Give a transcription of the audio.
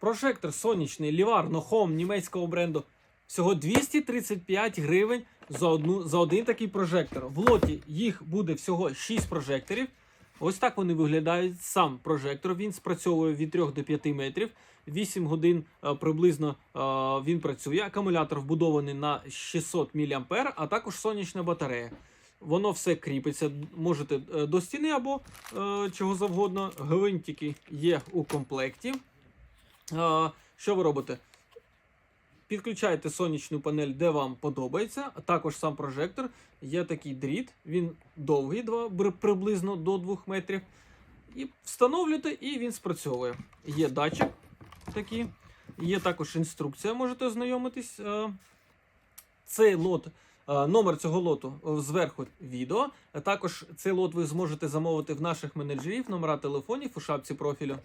Прожектор сонячний Livarno Home німецького бренду. Всього 235 гривень за, одну, за один такий прожектор. В лоті їх буде всього 6 прожекторів. Ось так вони виглядають. Сам прожектор він спрацьовує від 3 до 5 метрів. 8 годин е, приблизно е, він працює. Акумулятор вбудований на 600 мА, а також сонячна батарея. Воно все кріпиться. Можете е, до стіни або чого завгодно. Гвинтики є у комплекті. Що ви робите? Підключаєте сонячну панель, де вам подобається, а також сам прожектор. Є такий дріт, він довгий, два, приблизно до 2 метрів. І встановлюєте, і він спрацьовує. Є датчик такий, є також інструкція, можете ознайомитись. Цей лот, номер цього лоту е, зверху відео. Також цей лот ви зможете замовити в наших менеджерів, номера телефонів у шапці профілю.